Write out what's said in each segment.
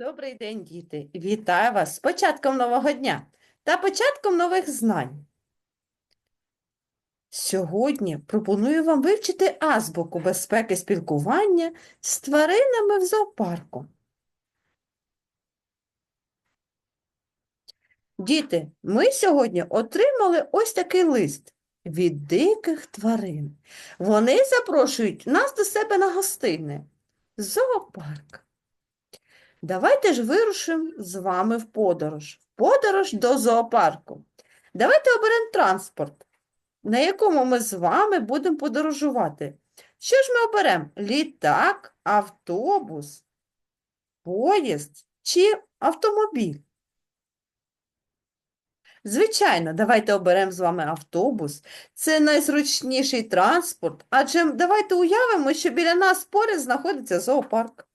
Добрий день, діти! Вітаю вас з початком нового дня та початком нових знань. Сьогодні пропоную вам вивчити азбуку безпеки спілкування з тваринами в зоопарку. Діти, ми сьогодні отримали ось такий лист від диких тварин. Вони запрошують нас до себе на гостини. Зоопарк. Давайте ж вирушимо з вами в подорож. В подорож до зоопарку. Давайте оберемо транспорт, на якому ми з вами будемо подорожувати. Що ж ми оберемо? Літак, автобус, поїзд чи автомобіль? Звичайно, давайте оберемо з вами автобус. Це найзручніший транспорт, адже давайте уявимо, що біля нас поряд знаходиться зоопарк.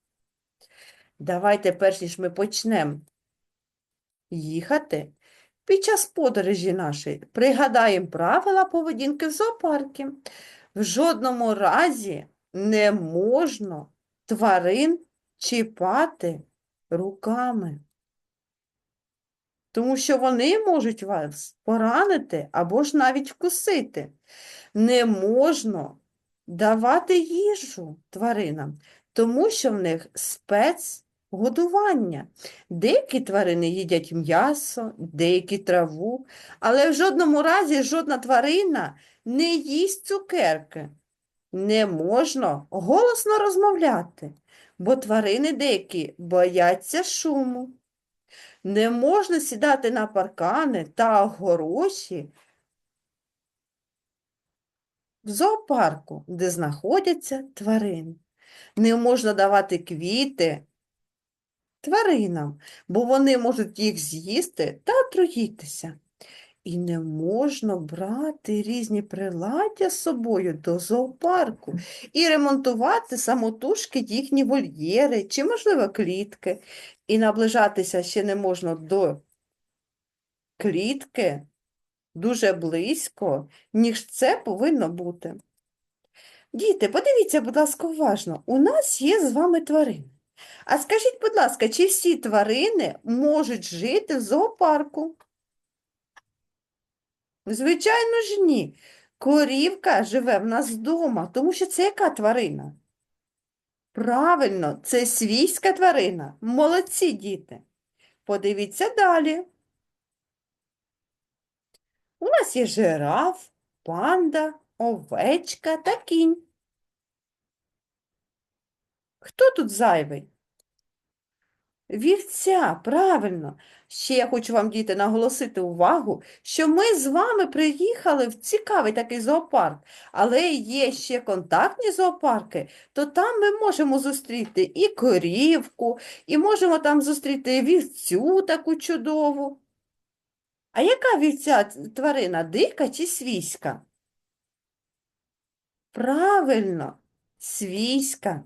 Давайте, перш ніж ми почнемо їхати, під час подорожі нашої пригадаємо правила поведінки в зоопарку. В жодному разі не можна тварин чіпати руками, тому що вони можуть вас поранити або ж навіть вкусити. Не можна давати їжу тваринам, тому що в них спецгодування. Деякі тварини їдять м'ясо, деякі траву, але в жодному разі жодна тварина не їсть цукерки. Не можна голосно розмовляти, бо тварини деякі бояться шуму. Не можна сідати на паркани та огорожі в зоопарку, де знаходяться тварини. Не можна давати квіти тваринам, бо вони можуть їх з'їсти та отруїтися. І не можна брати різні приладдя з собою до зоопарку і ремонтувати самотужки їхні вольєри чи, можливо, клітки. І наближатися ще не можна до клітки дуже близько, ніж це повинно бути. Діти, подивіться, будь ласка, уважно, у нас є з вами тварини. А скажіть, будь ласка, чи всі тварини можуть жити в зоопарку? Звичайно ж ні. Корівка живе в нас вдома, тому що це яка тварина? Правильно, це свійська тварина. Молодці діти. Подивіться далі. У нас є жираф, панда, овечка та кінь. Хто тут зайвий? Вівця, правильно. Ще я хочу вам, діти, наголосити увагу, що ми з вами приїхали в цікавий такий зоопарк, але є ще контактні зоопарки, то там ми можемо зустріти і корівку, і можемо там зустріти вівцю таку чудову. А яка вівця тварина, дика чи свійська? Правильно, свійська.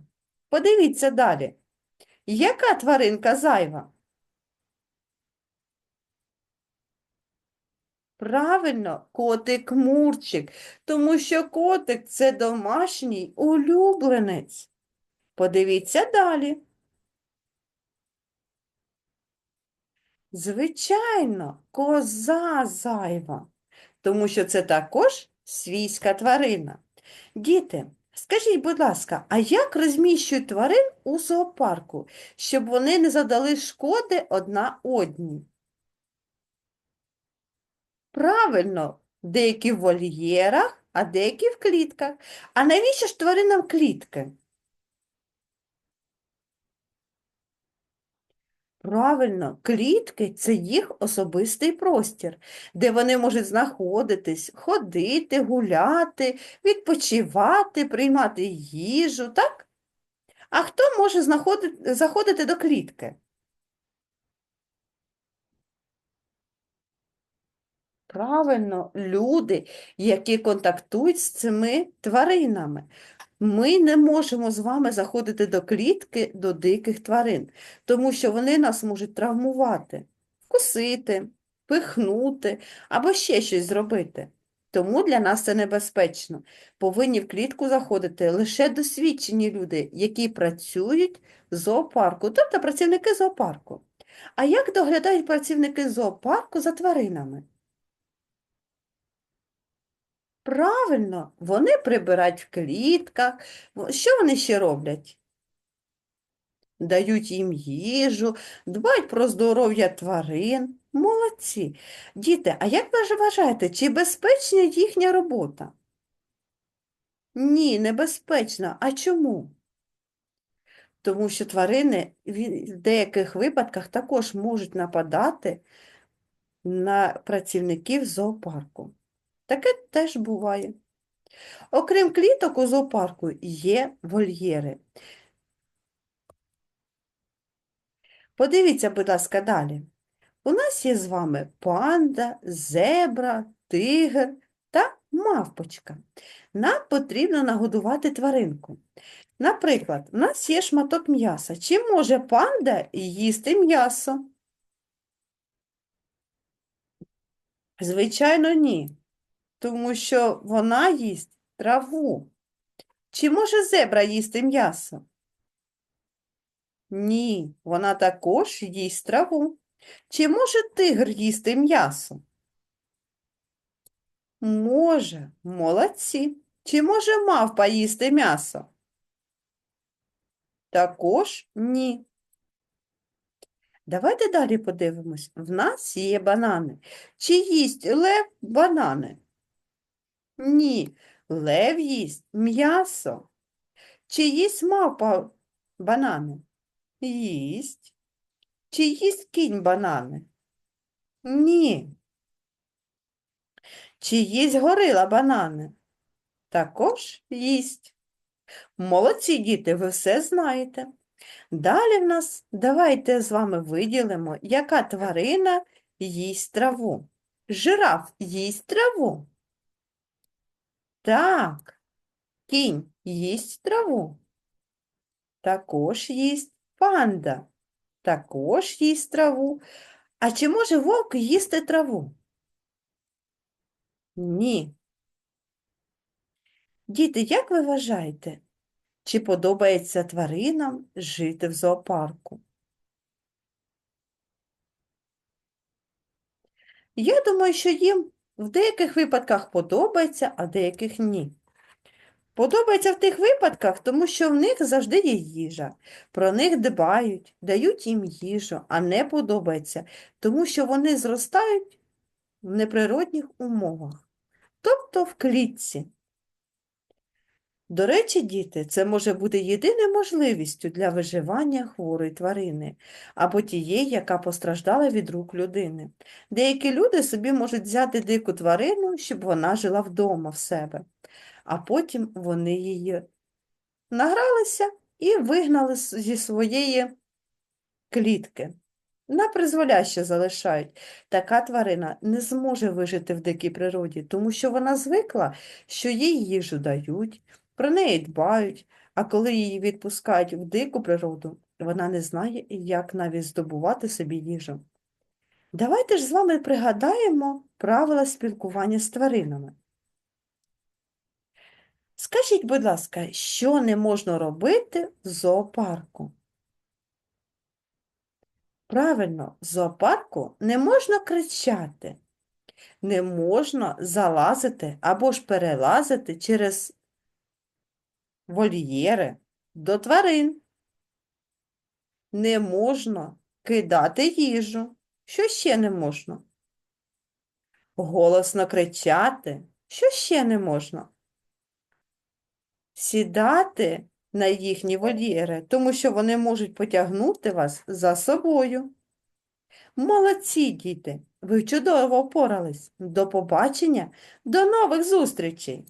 Подивіться далі. Яка тваринка зайва? Правильно, котик Мурчик, тому що котик це домашній улюбленець. Подивіться далі. Звичайно, коза зайва, тому що це також свійська тварина. Діти, скажіть, будь ласка, а як розміщують тварин у зоопарку, щоб вони не задали шкоди одна одній? Правильно, деякі в вольєрах, а деякі в клітках. А навіщо ж тваринам клітки? Правильно, клітки це їх особистий простір, де вони можуть знаходитись, ходити, гуляти, відпочивати, приймати їжу, так? А хто може знаходити, заходити до клітки? Правильно, люди, які контактують з цими тваринами. Ми не можемо з вами заходити до клітки до диких тварин, тому що вони нас можуть травмувати, вкусити, пихнути або ще щось зробити. тому для нас це небезпечно. Повинні в клітку заходити лише досвідчені люди, які працюють в зоопарку, тобто працівники зоопарку. А як доглядають працівники зоопарку за тваринами? Правильно, вони прибирають в клітках. Що вони ще роблять? Дають їм їжу, дбають про здоров'я тварин. Молодці. Діти, а як ви вважаєте, чи безпечна їхня робота? Ні, небезпечна. А чому? Тому що тварини в деяких випадках також можуть нападати на працівників зоопарку. Таке теж буває. Окрім кліток у зоопарку є вольєри. Подивіться, будь ласка, далі. У нас є з вами панда, зебра, тигр та мавпочка. Нам потрібно нагодувати тваринку. Наприклад, у нас є шматок м'яса. Чи може панда їсти м'ясо? Звичайно, ні, тому що вона їсть траву. Чи може зебра їсти м'ясо? Ні, вона також їсть траву. Чи може тигр їсти м'ясо? Може, молодці. Чи може мавпа їсти м'ясо? Також ні. Давайте далі подивимось. В нас є банани. Чи їсть лев банани? Ні, лев їсть м'ясо. Чи їсть мавпа банани? Їсть. Чи їсть кінь банани? Ні. Чи їсть горила банани? Також їсть. Молодці діти, ви все знаєте. Далі в нас давайте з вами виділимо, яка тварина їсть траву. Жираф їсть траву. Так, кінь їсть траву. Також їсть панда. Також їсть траву. А чи може вовк їсти траву? Ні. Діти, як ви вважаєте, чи подобається тваринам жити в зоопарку? Я думаю, що їм в деяких випадках подобається, а деяких ні. Подобається в тих випадках, тому що в них завжди є їжа, про них дбають, дають їм їжу, а не подобається, тому що вони зростають в неприродних умовах, тобто в клітці. До речі, діти, це може бути єдиною можливістю для виживання хворої тварини або тієї, яка постраждала від рук людини. Деякі люди собі можуть взяти дику тварину, щоб вона жила вдома в себе, а потім вони її награлися і вигнали зі своєї клітки. На призволяще залишають. Така тварина не зможе вижити в дикій природі, тому що вона звикла, що їй їжу дають, про неї дбають, а коли її відпускають в дику природу, вона не знає, як навіть здобувати собі їжу. Давайте ж з вами пригадаємо правила спілкування з тваринами. Скажіть, будь ласка, що не можна робити в зоопарку? Правильно, в зоопарку не можна кричати, не можна залазити або ж перелазити через вольєри до тварин. Не можна кидати їжу. Що ще не можна? Голосно кричати. Що ще не можна? Сідати на їхні вольєри, тому що вони можуть потягнути вас за собою. Молодці, діти! Ви чудово впорались. До побачення, до нових зустрічей!